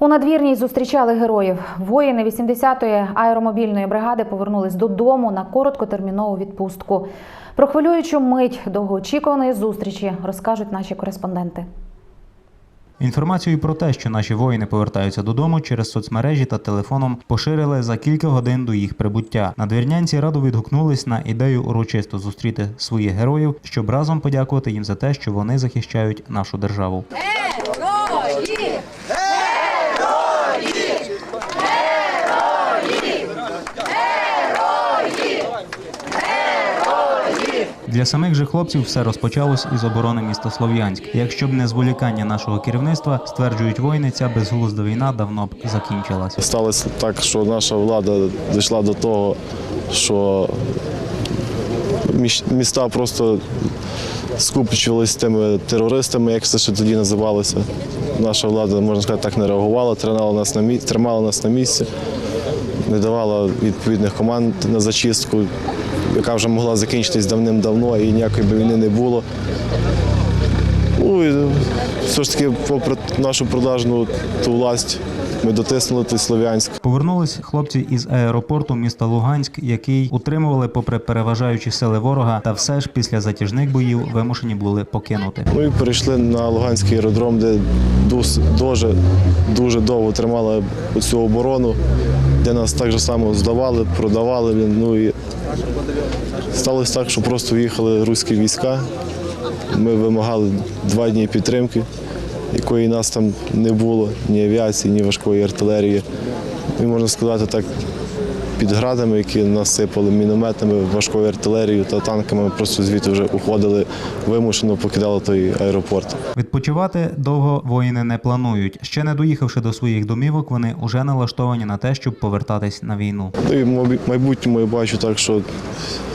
У надвірній зустрічали героїв. Воїни 80-ї аеромобільної бригади повернулись додому на короткотермінову відпустку. Про хвилюючу мить довгоочікуваної зустрічі розкажуть наші кореспонденти. Інформацію про те, що наші воїни повертаються додому через соцмережі та телефоном, поширили за кілька годин до їх прибуття. Надвірнянці радо відгукнулись на ідею урочисто зустріти своїх героїв, щоб разом подякувати їм за те, що вони захищають нашу державу. Для самих же хлопців все розпочалось із оборони міста Слов'янськ. Якщо б не зволікання нашого керівництва, стверджують воїни, ця безглузда війна давно б закінчилася. Сталося так, що наша влада дійшла до того, що міста просто скупчувалися тими терористами, як це ще тоді називалося. Наша влада, можна сказати, так не реагувала, тримала нас на місці, тримала нас на місці, не давала відповідних команд на зачистку, яка вже могла закінчитись давним-давно і ніякої би війни не було. Ну і все ж таки, попри нашу продажну ту власть, ми дотиснули той Слов'янськ. Повернулись хлопці із аеропорту міста Луганськ, який утримували попри переважаючі сили ворога, та все ж після затяжних боїв вимушені були покинути. Ну і перейшли на Луганський аеродром, де дуже, дуже довго тримали цю оборону, де нас так же само здавали, продавали. Ну і сталося так, що просто в'їхали руські війська. Ми вимагали два дні підтримки, якої нас там не було, ні авіації, ні важкої артилерії. І можна сказати так, під градами, які нас сипали мінометами, важкою артилерією та танками, просто звідти вже уходили вимушено, покидали той аеропорт. Відпочивати довго воїни не планують. Ще не доїхавши до своїх домівок, вони уже налаштовані на те, щоб повертатись на війну. Ну і в майбутньому я бачу так, що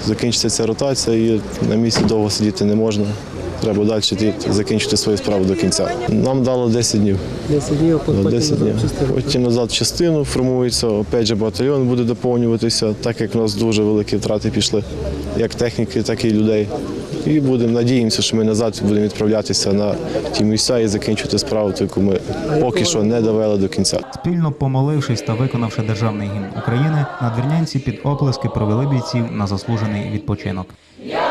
закінчиться ця ротація і на місці довго сидіти не можна. Треба далі йти, закінчити свою справу до кінця. Нам дало 10 днів. 10 днів, а потім 10 днів. назад частину. Потім назад частину формується, опять же батальйон буде доповнюватися, так як у нас дуже великі втрати пішли, як техніки, так і людей. І будемо надіємося, що ми назад будемо відправлятися на ті місця і закінчити справу, ту, яку ми поки що не довели до кінця. Спільно помолившись та виконавши державний гімн України, надвірнянці під оплески провели бійців на заслужений відпочинок. Я